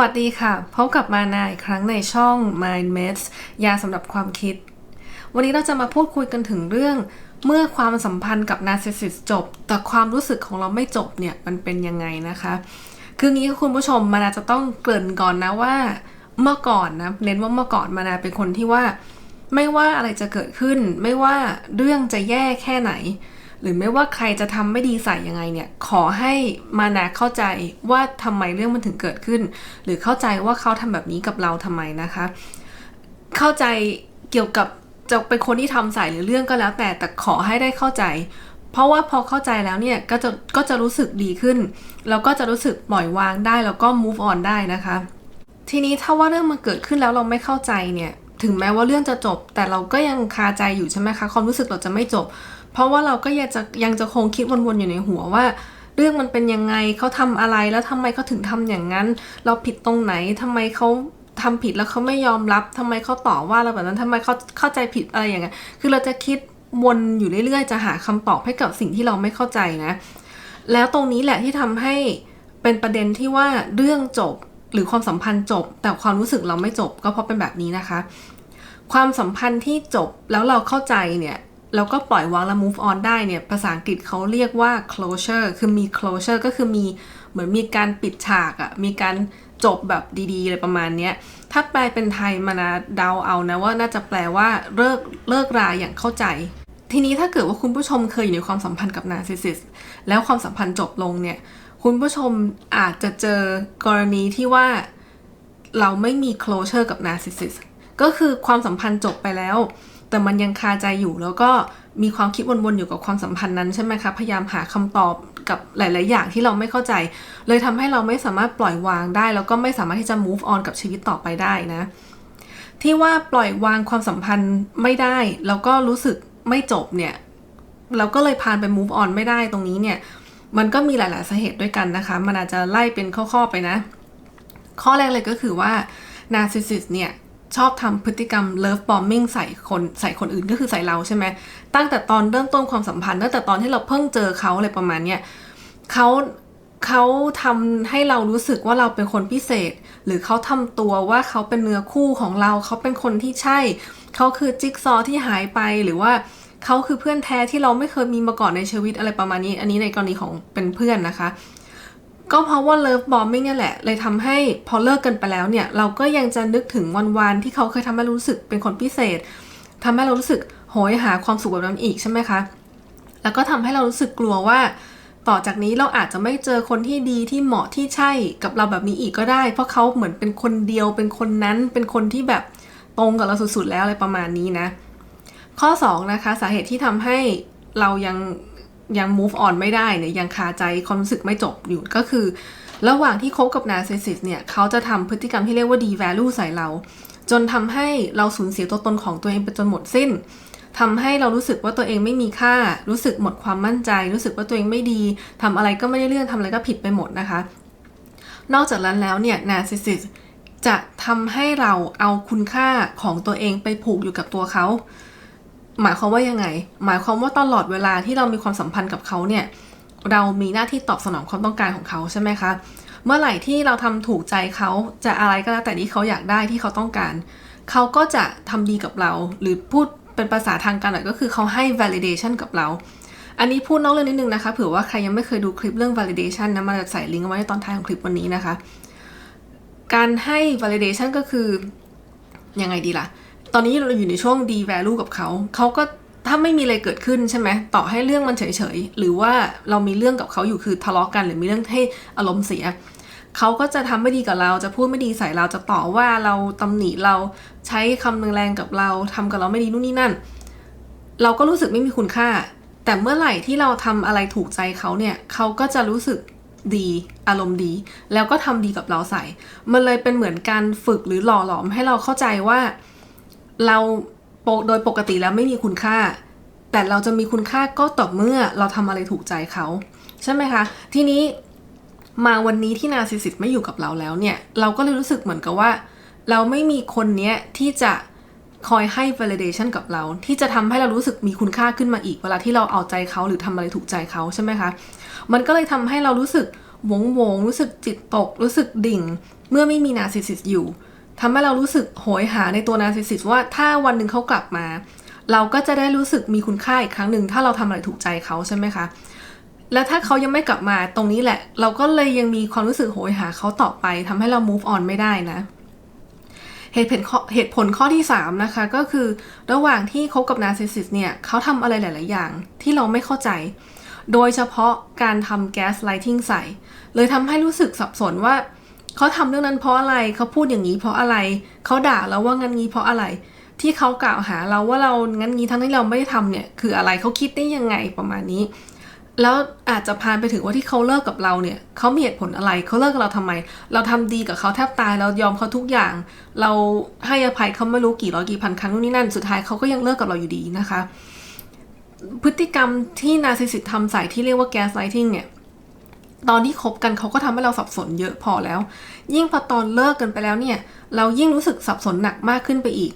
สวัสดีค่ะ พบกับมานาอีกครั้งในช่อง Mind Meds ยาสำหรับความคิด วันนี้เราจะมาพูดคุยกันถึงเรื่อง เมื่อความสัมพันธ์กับนาร์ซิสซิสจบ แต่ความรู้สึกของเราไม่จบเนี่ย มันเป็นยังไงนะคะ คืองี้คุณผู้ชมมานาจะต้องเกริ่นก่อนนะว่า เมื่อก่อนนะเน้นว่าเมื่อก่อนมานาเป็นคนที่ว่า ไม่ว่าอะไรจะเกิดขึ้น ไม่ว่าเรื่องจะแย่แค่ไหน หรือไม่ว่าใครจะทำไม่ดีใส่ยังไงเนี่ย ขอให้มานาเข้าใจว่าทำไมเรื่องมันถึงเกิดขึ้น หรือเข้าใจว่าเขาทำแบบนี้กับเราทำไมนะคะ เข้าใจเกี่ยวกับจะเป็นคนที่ทำใส่หรือเรื่องก็แล้ว แต่แต่ขอให้ได้เข้าใจ เพราะว่าพอเข้าใจแล้วเนี่ยก็จะก็จะรู้สึกดีขึ้น แล้วก็จะรู้สึกปล่อยวางได้แล้วก็ move on ได้นะคะ ทีนี้ถ้าว่าเรื่องมันเกิดขึ้นแล้วเราไม่เข้าใจเนี่ยถึงแม้ว่าเรื่องจะจบ แต่เราก็ยังคาใจอยู่ใช่ไหมคะความรู้สึกเราจะไม่จบ เพราะว่าเราก็ยังจะยังจะคงคิดวนๆอยู่ในหัวว่า เรื่องมันเป็นยังไงเขาทำอะไรแล้วทำไมเขาถึงทำอย่างนั้น เราผิดตรงไหนทำไมเขาทำผิดแล้วเขาไม่ยอมรับทำไมเขาต่อว่าเราแบบนั้นทำไมเขาเข้าใจผิดอะไรอย่างเงี้ยคือเราจะคิดวนอยู่เรื่อยๆ จะหาคำตอบให้กับสิ่งที่เราไม่เข้าใจนะ แล้วตรงนี้แหละที่ทำให้เป็นประเด็นที่ว่าเรื่องจบหรือความสัมพันธ์จบ แต่ความรู้สึกเราไม่จบก็เพราะเป็นแบบนี้นะคะ ความสัมพันธ์ที่จบแล้วเราเข้าใจเนี่ย แล้วก็ปล่อยวางและ move on ได้เนี่ย ภาษาอังกฤษเขาเรียกว่า closure คือมี closure ก็คือมีเหมือนมีการปิดฉากอะมีการจบแบบดีๆอะไรประมาณเนี้ย ถ้าแปลเป็นไทยมานะเดาเอานะว่าน่าจะแปลว่าเลิกเลิกราอย่างเข้าใจ ทีนี้ถ้าเกิดว่าคุณผู้ชมเคยอยู่ในความสัมพันธ์กับนาร์ซิสซิสแล้วความสัมพันธ์จบลงเนี่ย คุณผู้ชมอาจจะเจอกรณีที่ว่าเราไม่มี closure กับนาร์ซิสซิสก็คือความสัมพันธ์จบไปแล้ว แต่มันยังคาใจอยู่แล้วก็มีความคิดวนๆอยู่กับความสัมพันธ์นั้นใช่ไหมคะพยายามหาคำตอบกับหลาย ๆ อย่างที่เราไม่เข้าใจ เลยทำให้เราไม่สามารถปล่อยวางได้ แล้วก็ไม่สามารถที่จะ move on กับชีวิตต่อไปได้นะ ที่ว่าปล่อยวางความสัมพันธ์ไม่ได้ แล้วก็รู้สึกไม่จบเนี่ยเราก็เลยพานไป move on ไม่ได้ตรงนี้เนี่ยมันก็มีหลาย ๆ สาเหตุด้วยกันนะคะ มันอาจจะไล่เป็นข้อ ๆ ไปนะ ข้อแรกเลยก็คือว่า narcissist เนี่ย ชอบทำพฤติกรรม love bombing ใส่คนใส่คนอื่นก็คือใส่เราใช่ไหมตั้งแต่ตอนเริ่มต้นความสัมพันธ์ตั้งแต่ตอนที่เราเพิ่งเจอเขาอะไรประมาณเนี้ยเขาเขาทำให้เรารู้สึกว่าเราเป็นคนพิเศษ หรือเขาทำตัวว่าเขาเป็นเนื้อคู่ของเราเขาเป็นคนที่ใช่ เขาคือจิ๊กซอว์ที่หายไปหรือว่าเขาคือเพื่อนแท้ที่เราไม่เคยมีมาก่อนในชีวิตอะไรประมาณนี้ อันนี้ในกรณีของเป็นเพื่อนนะคะ ก็เพราะว่าเลิฟบอมไม่เนี่ยแหละ เลยทำให้พอเลิกกันไปแล้วเนี่ย เราก็ยังจะนึกถึงวันวานที่เขาเคยทำให้รู้สึกเป็นคนพิเศษทำให้เรารู้สึกโหยหาความสุขแบบนั้นอีกใช่ไหมคะ แล้วก็ทำให้เรารู้สึกกลัวว่า ต่อจากนี้เราอาจจะไม่เจอคนที่ดีที่เหมาะที่ใช่กับเราแบบนี้อีกก็ได้ เพราะเขาเหมือนเป็นคนเดียวเป็นคนนั้นเป็นคนที่แบบตรงกับเราสุดๆแล้วอะไรประมาณนี้นะ ข้อ2นะคะสาเหตุที่ทำให้เรายัง ยัง move on ไม่ได้เนี่ยยังคาใจความรู้สึกไม่จบอยู่ก็คือ ระหว่างที่คบกับ narcissist เนี่ยเขาจะทำพฤติกรรมที่เรียกว่า devalue ใส่เรา จนทำให้เราสูญเสียตัวตนของตัวเองไปจนหมดสิ้นทำให้เรารู้สึกว่าตัวเองไม่มีค่า รู้สึกหมดความมั่นใจ รู้สึกว่าตัวเองไม่ดีทำอะไรก็ไม่ได้เรื่องทำอะไรก็ผิดไปหมดนะคะ นอกจากนั้นแล้วเนี่ย narcissist จะทำให้เราเอาคุณค่าของตัวเองไปผูกอยู่กับตัวเขา หมายความว่ายังไง หมายความว่าตลอดเวลาที่เรามีความสัมพันธ์กับเขาเนี่ย เรามีหน้าที่ตอบสนองความต้องการของเขาใช่ไหมคะ เมื่อไหร่ที่เราทำถูกใจเขาจะอะไรก็แล้วแต่ที่เขาอยากได้ที่เขาต้องการ เขาก็จะทำดีกับเรา หรือพูดเป็นภาษาทางการหน่อยก็คือเขาให้ validation กับเรา อันนี้พูดนอกเรื่องนิดนึงนะคะเผื่อว่าใครยังไม่เคยดูคลิปเรื่อง validation นะมาจะใส่ลิงก์ไว้ในตอนท้ายของคลิปวันนี้นะคะ การให้ validation ก็คือยังไงดีล่ะ ตอนนี้เราอยู่ในช่วง D value กับเขา เขาก็ถ้าไม่มีอะไรเกิดขึ้นใช่ไหมต่อให้เรื่องมันเฉยๆ หรือว่าเรามีเรื่องกับเขาอยู่คือทะเลาะกัน หรือมีเรื่องให้อารมณ์เสีย เขาก็จะทำไม่ดีกับเราจะพูดไม่ดีใส่เราจะต่อว่าเราตำหนิเราใช้คำแรงกับเราทำกับเราไม่ดีนู่นนี่นั่น เราก็รู้สึกไม่มีคุณค่า แต่เมื่อไหร่ที่เราทำอะไรถูกใจเขาเนี่ยเขาก็จะรู้สึกดี อารมณ์ดี แล้วก็ทำดีกับเราใส่ มันเลยเป็นเหมือนการฝึกหรือหล่อหลอมให้เราเข้าใจว่า เราโดยปกติแล้วไม่มีคุณค่า แต่เราจะมีคุณค่าก็ต่อเมื่อเราทำอะไรถูกใจเขา ใช่ไหมคะ ทีนี้มาวันนี้ที่นาซิสซิสไม่อยู่กับเราแล้วเนี่ย เราก็เลยรู้สึกเหมือนกับว่า เราไม่มีคนเนี้ยที่จะคอยให้ validation กับเรา ที่จะทำให้เรารู้สึกมีคุณค่าขึ้นมาอีก เวลาที่เราเอาใจเขาหรือทำอะไรถูกใจเขาใช่ไหมคะ มันก็เลยทำให้เรารู้สึกวงวงรู้สึกจิตตก รู้สึกดิ่ง เมื่อไม่มีนาซิสซิสอยู่ ทำให้เรารู้สึกโหยหาในตัวนาร์ซิสซิสว่าถ้าวันหนึ่งเขากลับมา เราก็จะได้รู้สึกมีคุณค่าอีกครั้งหนึ่งถ้าเราทำอะไรถูกใจเขาใช่ไหมคะ แล้วถ้าเขายังไม่กลับมาตรงนี้แหละ เราก็เลยยังมีความรู้สึกโหยหาเขาต่อไปทำให้เรา move on ไม่ได้นะเหตุผลข้อเหตุผลข้อที่ 3 นะคะ ก็คือระหว่างที่คบกับนาร์ซิสซิสเนี่ยเขาทำอะไรหลาย ๆ อย่างที่เราไม่เข้าใจ โดยเฉพาะการทำแก๊สไลทิงใส่ เลยทำให้รู้สึกสับสนว่า เขาทำเรื่องนั้นเพราะอะไรเขาพูดอย่างนี้เพราะอะไรเขาด่าเราว่างั้นงี้เพราะอะไร ที่เขากล่าวหาเราว่าเรางั้นงี้ทั้งที่เราไม่ได้ทำเนี่ย คืออะไรเขาคิดได้ยังไงประมาณนี้ แล้วอาจจะพานไปถึงว่าที่เขาเลิกกับเราเนี่ยเขามีเหตุผลอะไรเขาเลิกกับเราทำไม เราทำดีกับเขาแทบตายเรายอมเขาทุกอย่าง เราให้อภัยเขาไม่รู้กี่ร้อยกี่พันครั้งนู่นนี่นั่นสุดท้ายเขาก็ยังเลิกกับเราอยู่ดีนะคะ พฤติกรรมที่นาซิสซิสทำใส่ที่เรียกว่าแกสไลทิงเนี่ย ตอนที่คบกันเขาก็ทำให้เราสับสนเยอะพอแล้ว ยิ่งพอตอนเลิกกันไปแล้วเนี่ย เรายิ่งรู้สึกสับสนหนักมากขึ้นไปอีก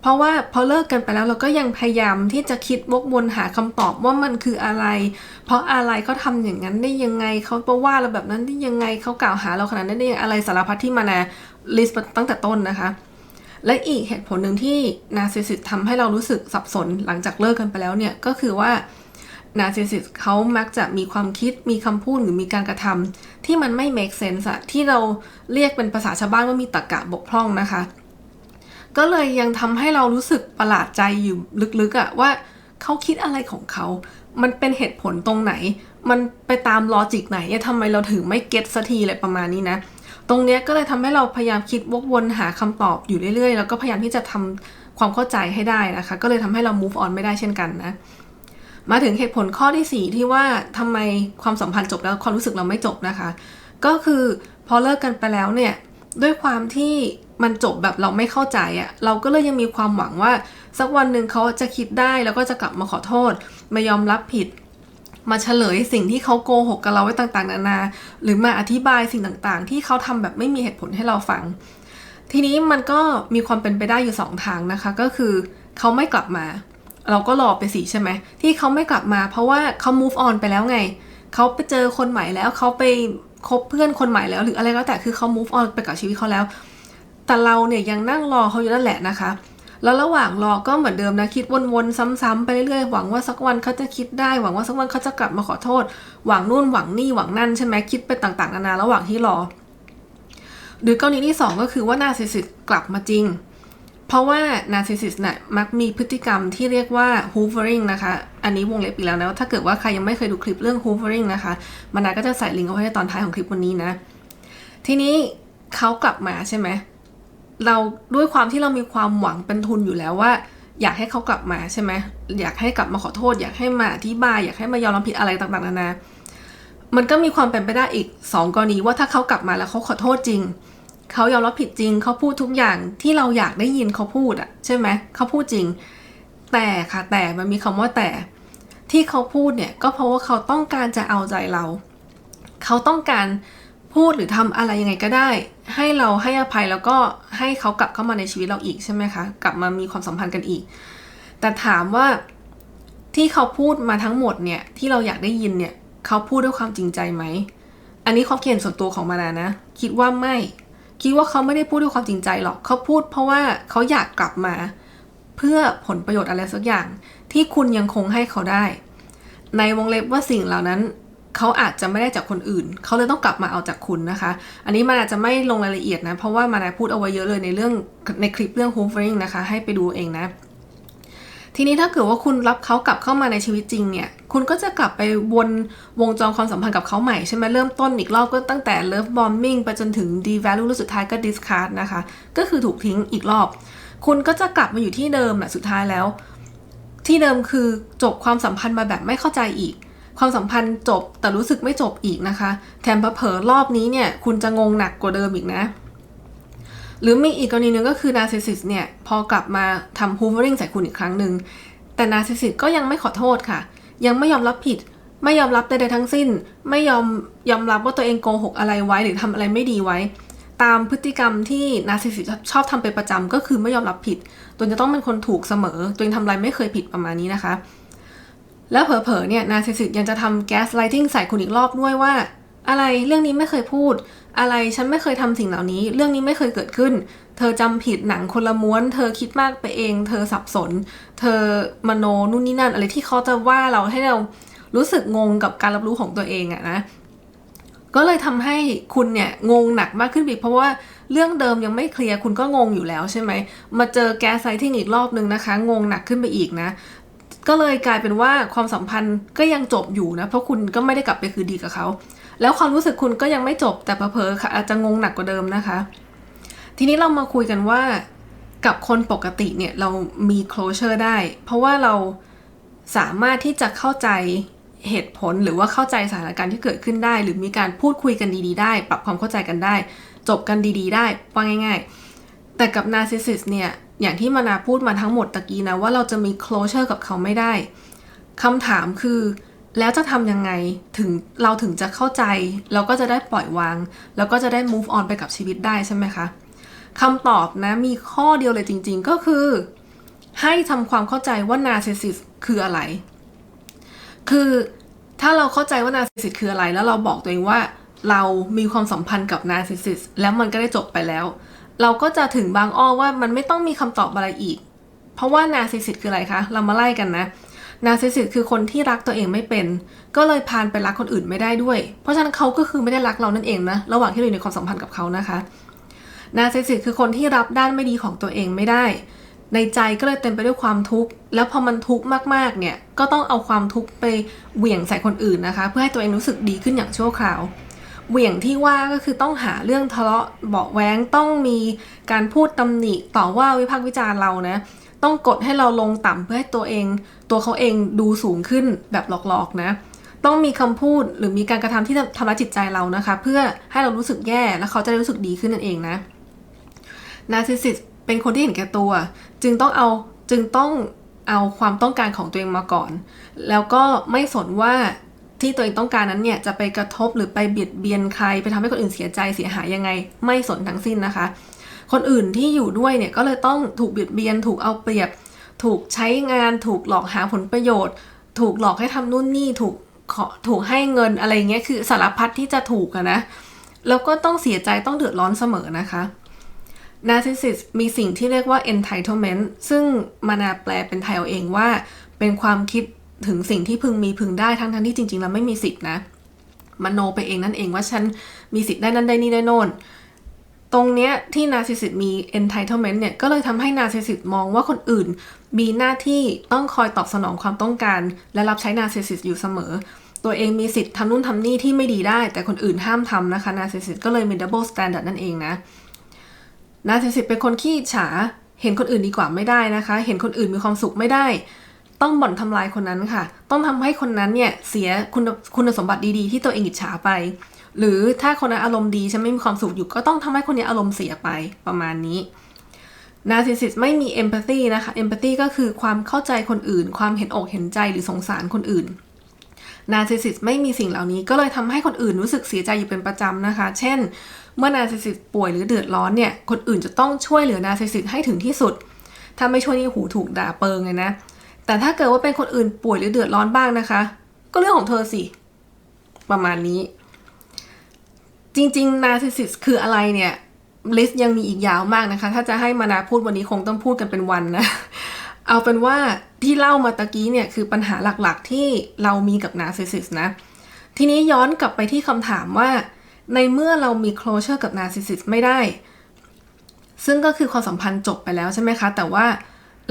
เพราะว่าพอเลิกกันไปแล้วเราก็ยังพยายามที่จะคิดวกวนหาคำตอบว่ามันคืออะไร เพราะอะไรเขาทำอย่างนั้นได้ยังไงเขาไปว่าเราแบบนั้นได้ยังไงเขากล่าวหาเราขนาดนั้นได้ยังอะไรสารพัดที่มานาลิสต์ตั้งแต่ต้นนะคะ และอีกเหตุผลหนึ่งที่นาซิสซิสทำให้เรารู้สึกสับสนหลังจากเลิกกันไปแล้วเนี่ยก็คือว่า นาร์ซิสซิสเขามักจะมีความคิดมีคำพูดหรือมีการกระทำที่มันไม่ make sense อะที่เราเรียกเป็นภาษาชาวบ้านว่ามีตรรกะบกพร่องนะคะ ก็เลยยังทำให้เรารู้สึกประหลาดใจอยู่ลึกๆอะว่าเขาคิดอะไรของเขา มันเป็นเหตุผลตรงไหน มันไปตามลอจิกไหนทำไมเราถึงไม่เก็ตสักทีอะไรประมาณนี้นะ ตรงเนี้ยก็เลยทำให้เราพยายามคิดวกวนหาคำตอบอยู่เรื่อยๆ แล้วก็พยายามที่จะทำความเข้าใจให้ได้นะคะ ก็เลยทำให้เรา move on ไม่ได้เช่นกันนะ มาถึงเหตุผลข้อที่ 4 ที่ว่าทำไมความสัมพันธ์จบแล้วความรู้สึกเราไม่จบนะคะ ก็คือพอเลิกกันไปแล้วเนี่ยด้วยความที่มันจบแบบเราไม่เข้าใจอะ่ะเราก็เลยยังมีความหวังว่า สักวันหนึ่งเขาจะคิดได้แล้วก็จะกลับมาขอโทษ มายอมรับผิด มาเฉลยสิ่งที่เขาโกหกกับเราไว้ต่างๆ นานา หรือมาอธิบายสิ่งต่างๆ ที่เขาทำแบบไม่มีเหตุผลให้เราฟัง ทีนี้มันก็มีความเป็นไปได้อยู่สองทางนะคะ ก็คือเขาไม่กลับมา เราก็รอไปสิใช่ไหมที่เขาไม่กลับมาเพราะว่าเขา move on ไปแล้วไงเขาไปเจอคนใหม่แล้วเขาไปคบเพื่อนคนใหม่แล้ว หรืออะไรก็แต่คือเขา move on ไปกับชีวิตเขาแล้ว แต่เราเนี่ยยังนั่งรอเขาอยู่นั่นแหละนะคะ แล้วระหว่างรอก็เหมือนเดิมนะคิดวนๆซ้ำๆไปเรื่อยๆหวังว่าสักวันเขาจะคิดได้หวังว่าสักวันเขาจะกลับมาขอโทษ หวังนู่นหวังนี่หวังนั่นใช่ไหมคิดไปต่างๆนานาระหว่างที่รอ หรือกรณีที่ 2 ก็คือว่านาซิสซิสกลับมาจริง เพราะว่านาร์ซิสซิสเนี่ยมักมีพฤติกรรมที่เรียกว่า hoovering นะคะ อันนี้วงเล็บอีกแล้วนะ ถ้าเกิดว่าใครยังไม่เคยดูคลิปเรื่อง hoovering นะคะมันนาก็จะใส่ลิงก์เอาไว้ในตอนท้ายของคลิปวันนี้นะ ทีนี้เขากลับมาใช่ไหมเราด้วยความที่เรามีความหวังเป็นทุนอยู่แล้วว่า อยากให้เขากลับมาใช่ไหมอยากให้กลับมาขอโทษ อยากให้มาอธิบาย อยากให้มายอมรับผิดอะไรต่างๆนานา มันก็มีความเป็นไปได้อีก 2 กรณีว่าถ้าเขากลับมาแล้วเขาขอโทษจริง เขายอมรับผิดจริง เขาพูดทุกอย่างที่เราอยากได้ยินเขาพูดอะใช่ไหมเขาพูดจริง แต่ค่ะแต่มันมีคำว่าแต่ที่เขาพูดเนี่ยก็เพราะว่าเขาต้องการจะเอาใจเรา เขาต้องการพูดหรือทำอะไรยังไงก็ได้ ให้เราให้อภัยแล้วก็ให้เขากลับเข้ามาในชีวิตเราอีกใช่ไหมคะกลับมามีความสัมพันธ์กันอีก แต่ถามว่าที่เขาพูดมาทั้งหมดเนี่ยที่เราอยากได้ยินเนี่ยเขาพูดด้วยความจริงใจไหมอันนี้ความเขียนส่วนตัวของมานานะ คิดว่าไม่ คิดว่าเขาไม่ได้พูดด้วยความจริงใจหรอกเขาพูดเพราะว่าเขาอยากกลับมา เพื่อผลประโยชน์อะไรสักอย่าง ที่คุณยังคงให้เขาได้ ในวงเล็บว่าสิ่งเหล่านั้นเขาอาจจะไม่ได้จากคนอื่น เขาเลยต้องกลับมาเอาจากคุณนะคะ อันนี้มันอาจจะไม่ลงรายละเอียดนะ เพราะว่ามานาพูดเอาไว้เยอะเลยในเรื่องในคลิปเรื่อง home f r i n g นะคะ ให้ไปดูเองนะ ทีนี้ถ้าเกิดว่าคุณรับเขากลับเข้ามาในชีวิตจริงเนี่ย คุณก็จะกลับไปวนวงจรความสัมพันธ์กับเขาใหม่ใช่ไหมเริ่มต้นอีกรอบก็ตั้งแต่ love bombing ไปจนถึง devalue แล้วสุดท้ายก็ discard นะคะ ก็คือถูกทิ้งอีกรอบ คุณก็จะกลับมาอยู่ที่เดิมแหละสุดท้ายแล้ว ที่เดิมคือจบความสัมพันธ์มาแบบไม่เข้าใจอีก ความสัมพันธ์จบแต่รู้สึกไม่จบอีกนะคะ แถมเผลอรอบนี้เนี่ย คุณจะงงหนักกว่าเดิมอีกนะ หรือมีอีกกรณีหนึ่งก็คือนาร์ซิสซิสเนี่ย พอกลับมาทำ hoovering ใส่คุณอีกครั้งหนึ่ง แต่นาร์ซิสซิสก็ยังไม่ขอโทษค่ะ ยังไม่ยอมรับผิด ไม่ยอมรับใดๆทั้งสิ้น ไม่ยอมยอมรับว่าตัวเองโกหกอะไรไว้ หรือทำอะไรไม่ดีไว้ ตามพฤติกรรมที่นาร์ซิสซิสชอบทำเป็นประจำก็คือไม่ยอมรับผิด ตัวจะต้องเป็นคนถูกเสมอ ตัวเองทำอะไรไม่เคยผิดประมาณนี้นะคะ แล้วเผลอๆเนี่ยนาร์ซิสซิสยังจะทำแก๊สไลทิงใส่คุณอีกรอบด้วยว่า อะไรเรื่องนี้ไม่เคยพูด อะไรฉันไม่เคยทำสิ่งเหล่านี้ เรื่องนี้ไม่เคยเกิดขึ้น เธอจำผิดหนังคนละม้วน เธอคิดมากไปเอง เธอสับสน เธอมโนนู่นนี่นั่น อะไรที่เขาจะว่าเราให้เรารู้สึกงงกับการรับรู้ของตัวเองอะนะก็เลยทำให้คุณเนี่ยงงหนักมากขึ้นอีกเพราะว่าเรื่องเดิมยังไม่เคลียร์คุณก็งงอยู่แล้วใช่ไหม มาเจอแก๊สไซทิ้งอีกรอบนึงนะคะ งงหนักขึ้นไปอีกนะ ก็เลยกลายเป็นว่าความสัมพันธ์ก็ยังจบอยู่นะ เพราะคุณก็ไม่ได้กลับไปคืนดีกับเขา แล้วความรู้สึกคุณก็ยังไม่จบแต่เผลอๆค่ะอาจจะงงหนักกว่าเดิมนะคะ ทีนี้เรามาคุยกันว่ากับคนปกติเนี่ยเรามี closure ได้ เพราะว่าเราสามารถที่จะเข้าใจเหตุผลหรือว่าเข้าใจสถานการณ์ที่เกิดขึ้นได้ หรือมีการพูดคุยกันดีๆ ได้ ปรับความเข้าใจกันได้ จบกันดีๆ ได้ว่าง่าย ๆ แต่กับ narcissist เนี่ยอย่างที่มานาพูดมาทั้งหมดตะกี้นะว่าเราจะมี closure กับเขาไม่ได้คำถามคือ แล้วจะทำยังไงถึงเราถึงจะเข้าใจ เราก็จะได้ปล่อยวาง แล้วก็จะได้ move on ไปกับชีวิตได้ใช่ไหมคะคำตอบนะมีข้อเดียวเลยจริง ๆ ก็คือ ให้ทำความเข้าใจว่า narcissist คืออะไร คือถ้าเราเข้าใจว่า narcissist คืออะไร แล้วเราบอกตัวเองว่าเรามีความสัมพันธ์กับ narcissist แล้วมันก็ได้จบไปแล้ว เราก็จะถึงบางอ้อว่ามันไม่ต้องมีคำตอบอะไรอีก เพราะว่า narcissist คืออะไรคะ เรามาไล่กันนะ narcissist คือคนที่รักตัวเองไม่เป็น ก็เลยพานไปรักคนอื่นไม่ได้ด้วย เพราะฉะนั้นเขาก็คือไม่ได้รักเรานั่นเองนะ ระหว่างที่เราอยู่ในความสัมพันธ์กับเขานะคะ narcissist คือคนที่รับด้านไม่ดีของตัวเองไม่ได้ ในใจก็เลยเต็มไปด้วยความทุกข์ แล้วพอมันทุกข์มากๆเนี่ย ก็ต้องเอาความทุกข์ไปเหวี่ยงใส่คนอื่นนะคะ เพื่อให้ตัวเองรู้สึกดีขึ้นอย่างชั่วคราวเหวี่ยงที่ว่าก็คือต้องหาเรื่องทะเลาะเบาแว้งต้องมีการพูดตำหนิต่อว่าวิพากษ์วิจารณ์เรานะ ต้องกดให้เราลงต่ำเพื่อให้ตัวเอง ตัวเขาเองดูสูงขึ้นแบบหลอกๆนะ ต้องมีคำพูดหรือมีการกระทำที่ทำร้ายจิตใจเรานะคะ เพื่อให้เรารู้สึกแย่แล้วเขาจะได้รู้สึกดีขึ้นนั่นเองนะนาร์ซิสซิสเป็นคนที่เห็นแก่ตัว จึงต้องเอาจึงต้องเอาความต้องการของตัวเองมาก่อน แล้วก็ไม่สนว่าที่ตัวเองต้องการนั้นเนี่ยจะไปกระทบหรือไปเบียดเบียนใคร ไปทำให้คนอื่นเสียใจเสียหายยังไง ไม่สนทั้งสิ้นนะคะ คนอื่นที่อยู่ด้วยเนี่ยก็เลยต้องถูกเบียดเบียน ถูกเอาเปรียบ ถูกใช้งาน ถูกหลอกหาผลประโยชน์ ถูกหลอกให้ทำนู่นนี่ถูกขอถูกให้เงินอะไรเงี้ยคือสารพัดที่จะถูกอะนะแล้วก็ต้องเสียใจต้องเดือดร้อนเสมอนะคะ narcissist มีสิ่งที่เรียกว่า entitlement ซึ่งมานาแปลเป็นไทยเอาเองว่า เป็นความคิดถึงสิ่งที่พึงมีพึงได้ทั้งทั้งที่จริงๆ แล้วไม่มีสิทธินะ มโนไปเองนั่นเองว่าฉันมีสิทธิ์ได้นั่นได้นี่ได้โน่น ตรงเนี้ยที่ narcissist มี entitlement เนี่ย ก็เลยทำให้ narcissist มองว่าคนอื่น มีหน้าที่ต้องคอยตอบสนองความต้องการ และรับใช้ narcissist อยู่เสมอ ตัวเองมีสิทธิ์ทำนู่นทำนี่ที่ไม่ดีได้ แต่คนอื่นห้ามทำนะคะ narcissist ก็เลยมี double standard นั่นเองนะนาซิสซิสเป็นคนขี้ฉาเห็นคนอื่นดีกว่าไม่ได้นะคะ เห็นคนอื่นมีความสุขไม่ได้ ต้องบ่อนทำลายคนนั้นค่ะ ต้องทำให้คนนั้นเนี่ยเสียคุณคุณสมบัติดีๆ ที่ตัวเองอิจฉาไป หรือถ้าคนนั้นอารมณ์ดีฉันไม่มีความสุขอยู่ก็ต้องทำให้คนนี้อารมณ์เสียไปประมาณนี้นาซิสิสไม่มีเอมพัตตีนะคะเอมพัตตีก็คือความเข้าใจคนอื่น ความเห็นอกเห็นใจหรือสงสารคนอื่นนาซิสิสไม่มีสิ่งเหล่านี้ก็เลยทำให้คนอื่นรู้สึกเสียใจอยู่เป็นประจำนะคะ เช่น เมื่อนาซิสิสป่วยหรือเดือดร้อนเนี่ยคนอื่นจะต้องช่วยเหลือนาซิสิสให้ถึงที่สุด ถ้าไม่ช่วยนี่หูถูกด่าเปิงเลยนะ แต่ถ้าเกิดว่าเป็นคนอื่นป่วยหรือเดือดร้อนบ้างนะคะ ก็เรื่องของเธอสิประมาณนี้ จริงๆนาร์ซิสซิสคืออะไรเนี่ยลิสต์ยังมีอีกยาวมากนะคะ ถ้าจะให้มานาพูดวันนี้คงต้องพูดกันเป็นวันนะ เอาเป็นว่าที่เล่ามาตะกี้เนี่ยคือปัญหาหลักๆที่เรามีกับนาร์ซิสซิสนะ ทีนี้ย้อนกลับไปที่คำถามว่า ในเมื่อเรามี closure กับ narcissist ไม่ได้ ซึ่งก็คือความสัมพันธ์จบไปแล้วใช่ไหมคะ แต่ว่า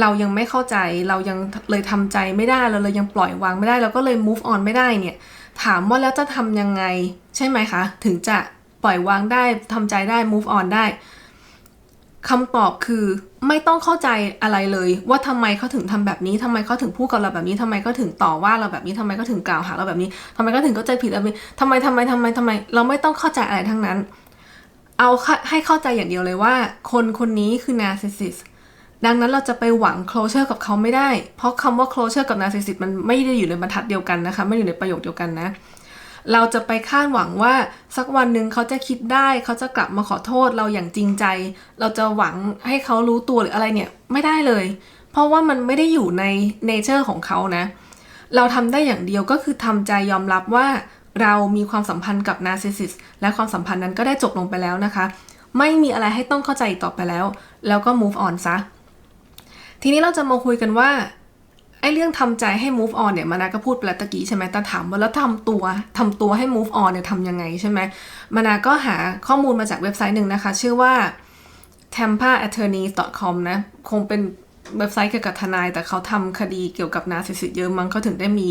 เรายังไม่เข้าใจเรายังเลยทำใจไม่ได้เราเลยยังปล่อยวางไม่ได้ เราก็เลย move on ไม่ได้เนี่ย ถามว่าแล้วจะทำยังไงใช่ไหมคะ ถึงจะ ปล่อยวางได้ทำใจได้ move on ได้คำตอบคือไม่ต้องเข้าใจอะไรเลย ว่าทำไมเขาถึงทำแบบนี้ทำไมเขาถึงพูดกับเราแบบนี้ทำไมเขาถึงต่อว่าเราแบบนี้ทำไมเขาถึงกล่าวหาเราแบบนี้ทำไมเขาถึงเข้าใจผิดแบบนี้ทำไมทำไมทำไมทำไม เราไม่ต้องเข้าใจอะไรทั้งนั้น เอาให้เข้าใจอย่างเดียวเลยว่า คนคนนี้คือ narcissist ดังนั้นเราจะไปหวัง closure กับเขาไม่ได้ เพราะคำว่า closure กับ narcissist มันไม่ได้อยู่ในบรรทัดเดียวกันนะคะ ไม่อยู่ในประโยคเดียวกันนะ เราจะไปคาดหวังว่าสักวันหนึ่งเขาจะคิดได้เขาจะกลับมาขอโทษเราอย่างจริงใจ เราจะหวังให้เขารู้ตัวหรืออะไรเนี่ยไม่ได้เลย เพราะว่ามันไม่ได้อยู่ในเนเจอร์ของเขานะ เราทำได้อย่างเดียวก็คือทำใจยอมรับว่าเรามีความสัมพันธ์กับนาร์ซิสซิสและความสัมพันธ์นั้นก็ได้จบลงไปแล้วนะคะ ไม่มีอะไรให้ต้องเข้าใจต่อไปแล้ว แล้วก็ move on ซะ ทีนี้เราจะมาคุยกันว่า อ้เรื่องทำใจให้ move on เนี่ยมานาก็พูดไปแล้วตะกี้ใช่ไหมแต่ถามว่าแล้วทำตัวทำตัวให้ move on เนี่ยทำยังไงใช่ไหมมานาก็หาข้อมูลมาจากเว็บไซต์หนึ่งนะคะ ชื่อว่า tampaattorneys.com นะคงเป็นเว็บไซต์เกี่ยวกับทนาย แต่เขาทำคดีเกี่ยวกับนาซิสิเยอะมั้งเขาถึงได้มี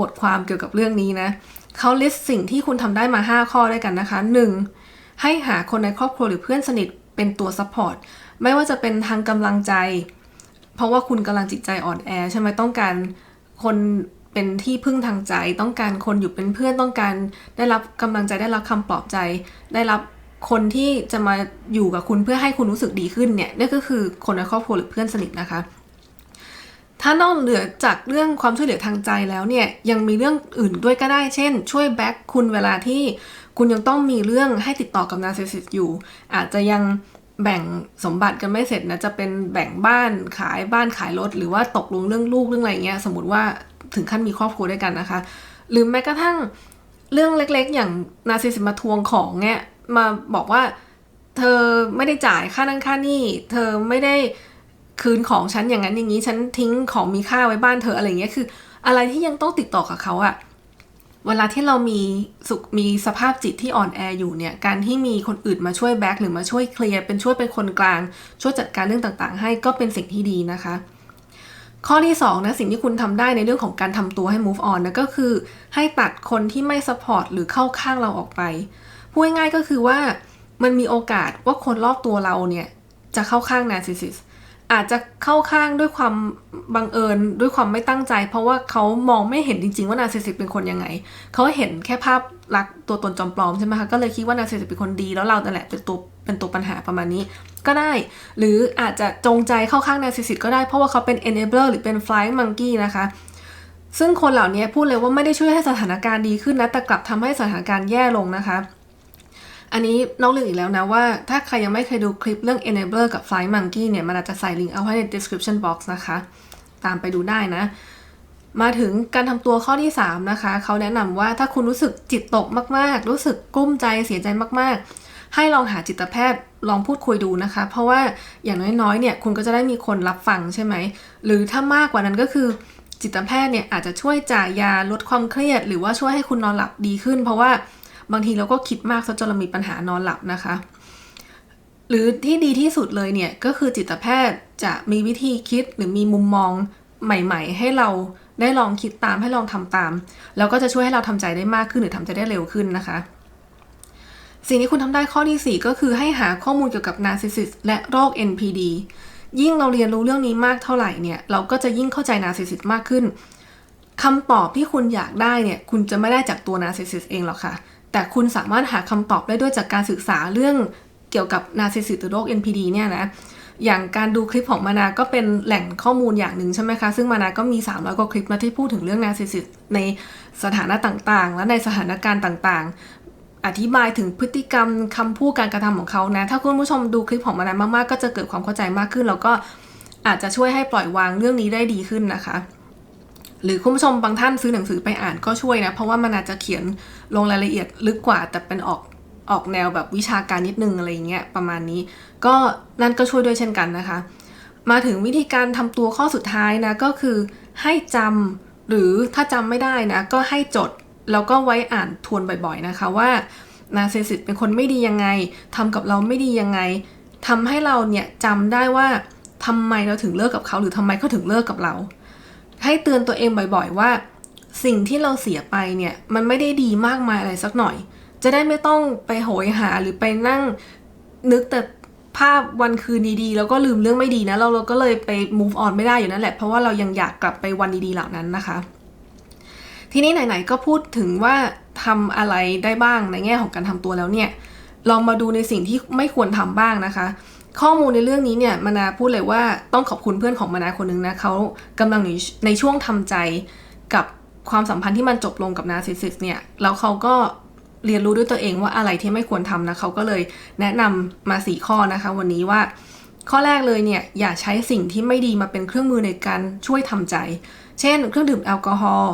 บทความเกี่ยวกับเรื่องนี้นะเขาลิสต์สิ่งที่คุณทำได้มา 5 ข้อด้วยกันนะคะ 1. ให้หาคนในครอบครัวหรือเพื่อนสนิทเป็นตัวซัพพอร์ตไม่ว่าจะเป็นทางกำลังใจ เพราะว่าคุณกำลังจิตใจอ่อนแอใช่ไหมต้องการคนเป็นที่พึ่งทางใจ ต้องการคนอยู่เป็นเพื่อนต้องการได้รับกำลังใจได้รับคำปลอบใจ ได้รับคนที่จะมาอยู่กับคุณเพื่อให้คุณรู้สึกดีขึ้นเนี่ยนี่ก็คือคนในครอบครัวหรือเพื่อนสนิทนะคะ ถ้านอกเหนือจากเรื่องความช่วยเหลือทางใจแล้วเนี่ยยังมีเรื่องอื่นด้วยก็ได้ เช่น ช่วยแบ็คคุณเวลาที่คุณยังต้องมีเรื่องให้ติดต่อกับนาร์ซิสซิสอยู่ อาจจะยัง แบ่งสมบัติกันไม่เสร็จนะจะเป็นแบ่งบ้านขายบ้านขายรถหรือว่าตกลงเรื่องลูกเรื่องอะไรเงี้ยสมมติว่าถึงขั้นมีครอบครัวด้วยกันนะคะ หรือแม้กระทั่งเรื่องเล็กๆ อย่างนาซิสซิสมาทวงของเนี่ยมาบอกว่าเธอไม่ได้จ่ายค่านั่งค่านี่ เธอไม่ได้คืนของฉันอย่างนั้นอย่างนี้ฉันทิ้งของมีค่าไว้บ้านเธออะไรเงี้ยคือ อะไรที่ยังต้องติดต่อกับเขาอะ เวลาที่เรามีสุขมีสภาพจิตที่อ่อนแออยู่เนี่ย การที่มีคนอื่นมาช่วยแบ็กหรือมาช่วยเคลียร์เป็นช่วยเป็นคนกลาง ช่วยจัดการเรื่องต่างๆ ให้ก็เป็นสิ่งที่ดีนะคะ ข้อที่ 2 นะ สิ่งที่คุณทำได้ในเรื่องของการทำตัวให้ move on นะก็คือ ให้ตัดคนที่ไม่ support หรือเข้าข้างเราออกไปพูดง่ายๆก็คือว่ามันมีโอกาสว่าคนรอบตัวเราเนี่ยจะเข้าข้างนาร์ซิสซิส อาจจะเข้าข้างด้วยความบังเอิญด้วยความไม่ตั้งใจ เพราะว่าเขามองไม่เห็นจริง ๆ ว่านาร์ซิสซิสเป็นคนยังไง เขาเห็นแค่ภาพลักษณ์ตัวตนจอมปลอมใช่ไหมคะก็เลยคิดว่านาร์ซิสซิสเป็นคนดีแล้วเราแต่แหละเป็นตัวเป็นตัวปัญหาประมาณนี้ก็ได้ หรืออาจจะจงใจเข้าข้างนาร์ซิสซิสก็ได้เพราะว่าเขาเป็น enabler หรือเป็น flying monkey นะคะซึ่งคนเหล่านี้พูดเลยว่าไม่ได้ช่วยให้สถานการณ์ดีขึ้นนะแต่กลับทำให้สถานการณ์แย่ลงนะคะ อันนี้นอกเรื่องอีกแล้วนะว่า ถ้าใครยังไม่เคยดูคลิปเรื่อง enabler กับ fly monkey เนี่ย มันอาจจะใส่ลิงก์เอาไว้ใน description box นะคะ ตามไปดูได้นะ มาถึงการทำตัวข้อที่ 3 นะคะ เขาแนะนำว่าถ้าคุณรู้สึกจิตตกมากๆ รู้สึกกุ้มใจเสียใจมากๆ ให้ลองหาจิตแพทย์ลองพูดคุยดูนะคะ เพราะว่าอย่างน้อยๆ เนี่ย คุณก็จะได้มีคนรับฟังใช่ไหม หรือถ้ามากกว่านั้นก็คือจิตแพทย์เนี่ยอาจจะช่วยจ่ายยาลดความเครียด หรือว่าช่วยให้คุณนอนหลับดีขึ้น เพราะว่า บางทีเราก็คิดมากซะจนเรามีปัญหานอนหลับนะคะ หรือที่ดีที่สุดเลยเนี่ย ก็คือจิตแพทย์จะมีวิธีคิดหรือมีมุมมองใหม่ ๆ ให้เราได้ลองคิดตามให้ลองทำตาม แล้วก็จะช่วยให้เราทำใจได้มากขึ้นหรือทำใจได้เร็วขึ้นนะคะ สิ่งที่คุณทำได้ข้อที่ 4 ก็คือให้หาข้อมูลเกี่ยวกับนาร์ซิสซิสและโรค NPD ยิ่งเราเรียนรู้เรื่องนี้มากเท่าไหร่เนี่ยเราก็จะยิ่งเข้าใจนาร์ซิสซิสมากขึ้นคำตอบที่คุณอยากได้เนี่ย คุณจะไม่ได้จากตัวนาร์ซิสซิสเองหรอกค่ะ แต่คุณสามารถหาคำตอบได้ด้วยจากการศึกษาเรื่องเกี่ยวกับนาซิสิตหรือโรค NPD เนี่ยนะอย่างการดูคลิปของมานาก็เป็นแหล่งข้อมูลอย่างหนึ่งใช่ไหมคะ ซึ่งมานาก็มี 300 กว่าคลิปนะที่พูดถึงเรื่องนาซิสิตในสถานะต่างๆ และในสถานการณ์ต่างๆ อธิบายถึงพฤติกรรมคำพูดการกระทำของเขานะ ถ้าคุณผู้ชมดูคลิปของมานามากๆ ก็จะเกิดความเข้าใจมากขึ้น แล้วก็อาจจะช่วยให้ปล่อยวางเรื่องนี้ได้ดีขึ้นนะคะ หรือคุณผู้ชมบางท่านซื้อหนังสือไปอ่านก็ช่วยนะ เพราะว่ามันอาจจะเขียนลงรายละเอียดลึกกว่า แต่เป็นออกออกแนวแบบวิชาการนิดนึงอะไรเงี้ยประมาณนี้ ก็นั่นก็ช่วยด้วยเช่นกันนะคะ มาถึงวิธีการทำตัวข้อสุดท้ายนะก็คือให้จำหรือถ้าจำไม่ได้นะก็ให้จดแล้วก็ไว้อ่านทวนบ่อยๆนะคะว่านาเซสิตเป็นคนไม่ดียังไงทำกับเราไม่ดียังไงทำให้เราเนี่ยจำได้ว่าทำไมเราถึงเลิกกับเขาหรือทำไมเขาถึงเลิกกับเรา ให้เตือนตัวเองบ่อยๆว่า สิ่งที่เราเสียไปเนี่ยมันไม่ได้ดีมากมายอะไรสักหน่อย จะได้ไม่ต้องไปโหยหาหรือไปนั่งนึกแต่ภาพวันคืนดีๆแล้วก็ลืมเรื่องไม่ดีนะเราเราก็เลยไป move on ไม่ได้อยู่นั่นแหละเพราะว่าเรายังอยากกลับไปวันดีๆเหล่านั้นนะคะ ทีนี้ไหนๆก็พูดถึงว่าทำอะไรได้บ้างในแง่ของการทำตัวแล้วเนี่ยลองมาดูในสิ่งที่ไม่ควรทำบ้างนะคะ ข้อมูลในเรื่องนี้เนี่ยมานาพูดเลยว่าต้องขอบคุณเพื่อนของมานาคนนึงนะเขากำลังในในช่วงทำใจกับความสัมพันธ์ที่มันจบลงกับนาซิสิสเนี่ยแล้วเขาก็เรียนรู้ด้วยตัวเองว่าอะไรที่ไม่ควรทำนะเขาก็เลยแนะนำมาสี่ข้อนะคะ วันนี้ว่า ข้อแรกเลยเนี่ยอย่าใช้สิ่งที่ไม่ดีมาเป็นเครื่องมือในการช่วยทำใจ เช่น เครื่องดื่มแอลกอฮอล์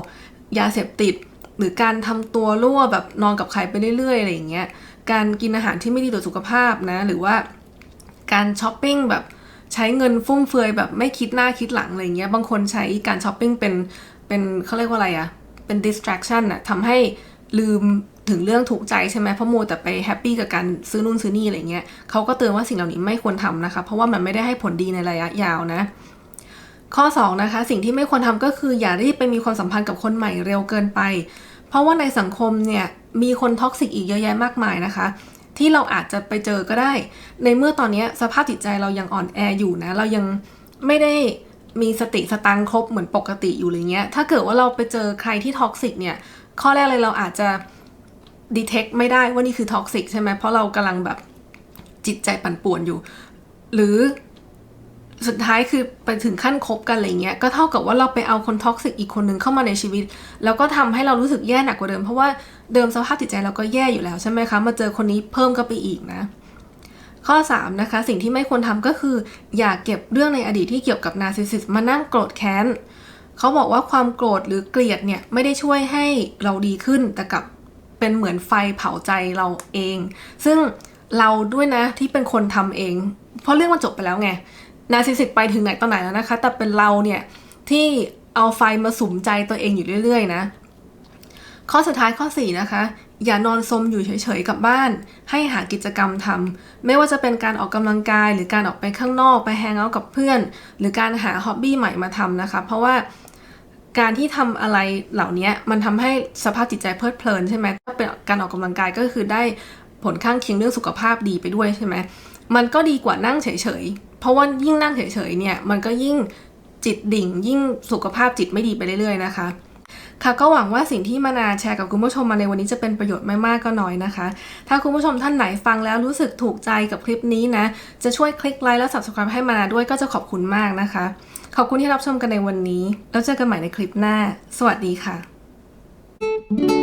ยาเสพติด หรือการทำตัวรั่วแบบนอนกับใครไปเรื่อยๆอะไรอย่างเงี้ยการกินอาหารที่ไม่ดีต่อสุขภาพนะ หรือว่า การช้อปปิ้งแบบใช้เงินฟุ่มเฟือยแบบไม่คิดหน้าคิดหลังอะไรเงี้ย บางคนใช้การช้อปปิ้งเป็นเป็นเขาเรียกว่าอะไรอะเป็น distraction อะทำให้ลืมถึงเรื่องถูกใจใช่ไหมเพราะมัวแต่ไปแฮปปี้กับการซื้อนู่นซื้อนี่อะไรเงี้ยเขาก็เตือนว่าสิ่งเหล่านี้ไม่ควรทำนะคะ เพราะว่ามันไม่ได้ให้ผลดีในระยะยาวนะ ข้อ2นะคะสิ่งที่ไม่ควรทำก็คืออย่ารีบไปมีความสัมพันธ์กับคนใหม่เร็วเกินไป เพราะว่าในสังคมเนี่ยมีคนท็อกซิกอีกเยอะแยะมากมายนะคะ ที่เราอาจจะไปเจอก็ได้ ในเมื่อตอนนี้สภาพจิตใจเรายังอ่อนแออยู่นะ เรายังไม่ได้มีสติสตังค์ครบเหมือนปกติอยู่อะไรเงี้ย ถ้าเกิดว่าเราไปเจอใครที่ท็อกซิกเนี่ย ข้อแรกเลยเราอาจจะดีเทคไม่ได้ว่านี่คือท็อกซิกใช่ไหมเพราะเรากำลังแบบจิตใจปั่นป่วนอยู่ หรือ สุดท้ายคือไปถึงขั้นคบกันอะไรเงี้ยก็เท่ากับว่าเราไปเอาคนท็อกซิกอีกคนหนึ่งเข้ามาในชีวิต แล้วก็ทำให้เรารู้สึกแย่หนักกว่าเดิมเพราะว่าเดิมสภาพจิตใจเราก็แย่อยู่แล้วใช่ไหมคะมาเจอคนนี้เพิ่มก็ไปอีกนะ ข้อ 3 นะคะ สิ่งที่ไม่ควรทำก็คือ อย่าเก็บเรื่องในอดีตที่เกี่ยวกับนาซิสิสมานั่งโกรธแค้นเขาบอกว่าความโกรธหรือเกลียดเนี่ยไม่ได้ช่วยให้เราดีขึ้นแต่กลับเป็นเหมือนไฟเผาใจเราเอง ซึ่งเราด้วยนะที่เป็นคนทำเอง เพราะเรื่องมันจบไปแล้วไง นาซิสซิสไปถึงไหนตอนไหนแล้วนะคะ แต่เป็นเราเนี่ย ที่เอาไฟมาสุมใจตัวเองอยู่เรื่อยๆ นะ ข้อสุดท้ายข้อ 4 นะคะ อย่านอนซมอยู่เฉยๆกับบ้าน ให้หากิจกรรมทำไม่ว่าจะเป็นการออกกำลังกาย หรือการออกไปข้างนอกไปแฮงเอาท์กับเพื่อน หรือการหาฮ็อบบี้ใหม่มาทำนะคะ เพราะว่าการที่ทำอะไรเหล่านี้มันทำให้สภาพจิตใจเพลิดเพลินใช่ไหมถ้าเป็นการออกกำลังกายก็คือได้ผลข้างเคียงเรื่องสุขภาพดีไปด้วยใช่ไหม มันก็ดีกว่านั่งเฉยๆ เพราะว่ายิ่งนั่งเฉยๆเนี่ยมันก็ยิ่งจิตดิ่ง ยิ่งสุขภาพจิตไม่ดีไปเรื่อยๆนะคะค่ะก็หวังว่าสิ่งที่มานาแชร์กับคุณผู้ชมมาในวันนี้จะเป็นประโยชน์ไม่มากก็น้อยนะคะ ถ้าคุณผู้ชมท่านไหนฟังแล้วรู้สึกถูกใจกับคลิปนี้นะ จะช่วยคลิกไลค์และ subscribe ให้มานาด้วยก็จะขอบคุณมากนะคะ ขอบคุณที่รับชมกันในวันนี้ แล้วเจอกันใหม่ในคลิปหน้า สวัสดีค่ะ